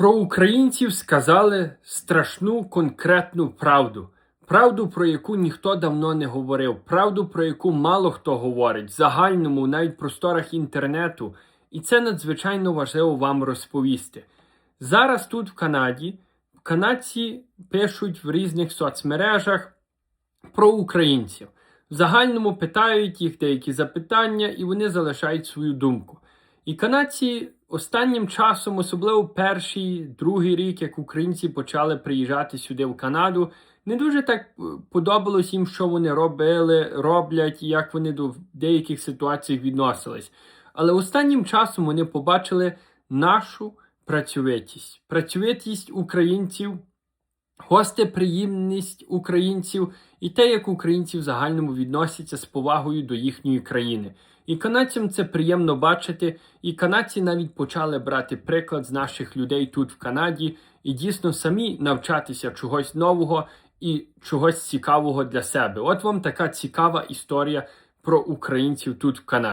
Про українців сказали страшну конкретну правду. Правду, про яку ніхто давно не говорив, правду, про яку мало хто говорить, в загальному, навіть в просторах інтернету. І це надзвичайно важливо вам розповісти. Зараз тут в Канаді канадці пишуть в різних соцмережах про українців. В загальному питають їх деякі запитання, і вони залишають свою думку. І канадці останнім часом, особливо перший, другий рік, як українці почали приїжджати сюди в Канаду, не дуже так е, подобалось їм, що вони робили, роблять, і як вони до деяких ситуацій відносились. Але останнім часом вони побачили нашу працьовитість, працьовитість українців, гостеприємність українців і те, як українці в загальному відносяться з повагою до їхньої країни. І канадцям це приємно бачити, і канадці навіть почали брати приклад з наших людей тут в Канаді і дійсно самі навчатися чогось нового і чогось цікавого для себе. От вам така цікава історія про українців тут в Канаді.